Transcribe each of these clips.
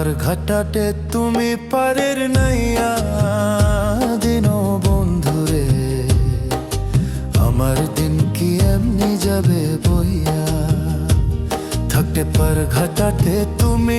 পার ঘাটাটে তুমি পারের নাইয়া দিন বন্ধুরে আমার দিন কি এমনি যাবে বইয়া? থাকতে পার ঘাটাটে তুমি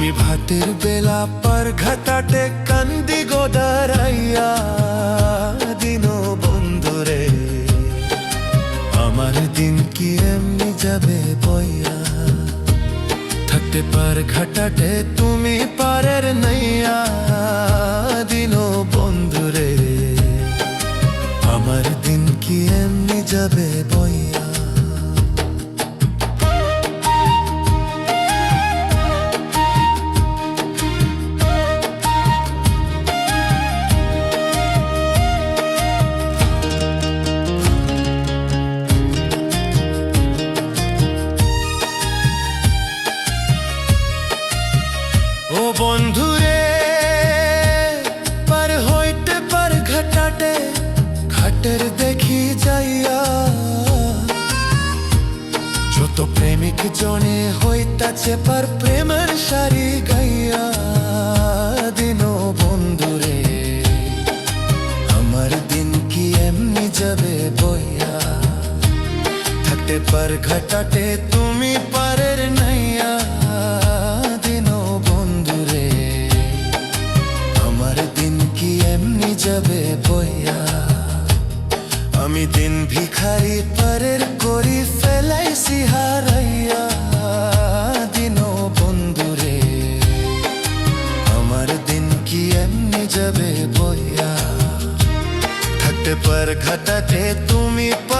আমি ভাতের বেলা পার ঘাটাটে কান্দি গোদারাইয়া দিন বন্ধুরে আমার দিন কি এমনি যাবে বইয়া? থাকতে পার ঘাটাটে তুমি পারের নাইয়া দিন বন্ধুরে আমার দিন কি এমনি যাবে বইয়া? থাকতে পার তুমি পারের নাইয়া দিন বন্ধুরে আমার দিন কি এমনি যাবে বইয়া? আমি দিন ভিখারি পারের করি ফেলাইছি হারাইয়া দিন বন্ধুরে আমার দিন কি এমনি যাবে বইয়া? থাকতে পার ঘাটাতে তুমি পারের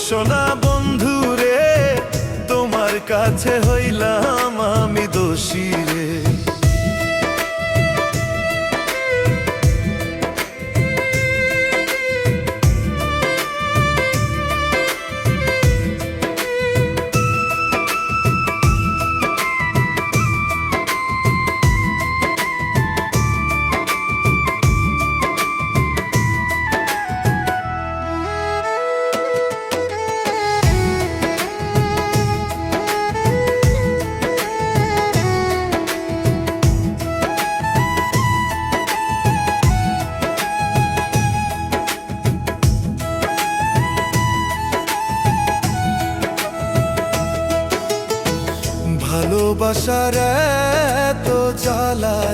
সোনা বন্ধু রে তোমার কাছে হইলাম আমি দোষী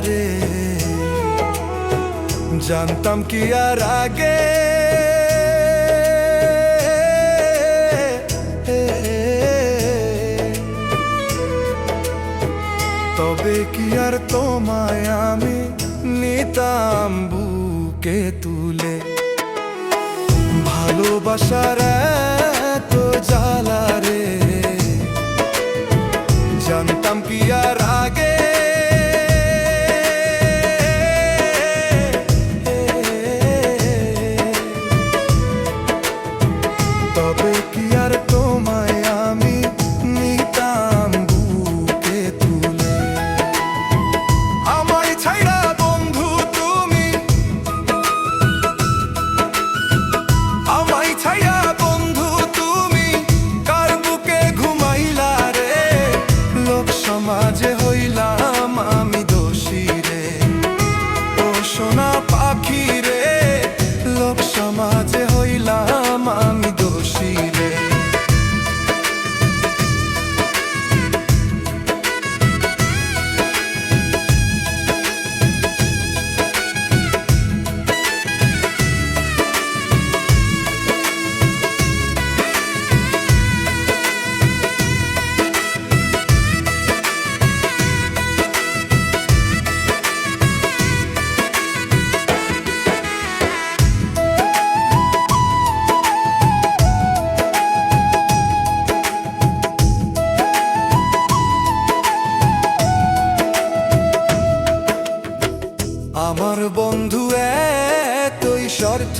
আরে জানতাম কি আর আগে। তবে কি আর তোমায় আমি নিতাম বুকে তুলে? ভালোবাসার তো জ্বালা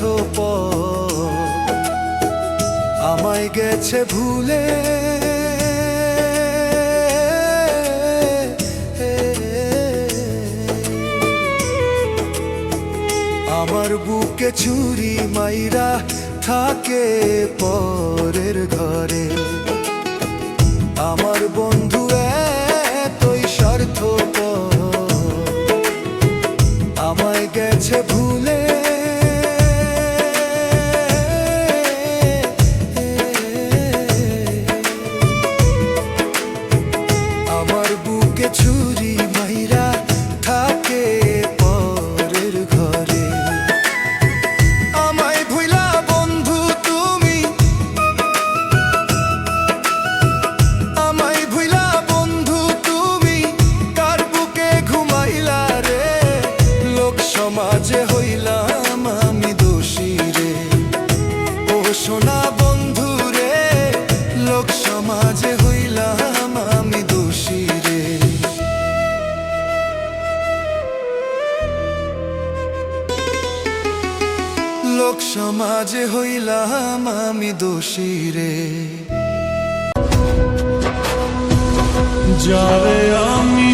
পথ আমায় গেছে ভুলে। আমার বুকে চুরি মাইরা থাকে পর লোক সমাজে হইলাম আমি দোষী রে। যাবে আমি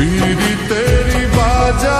पीरी तेरी बाजा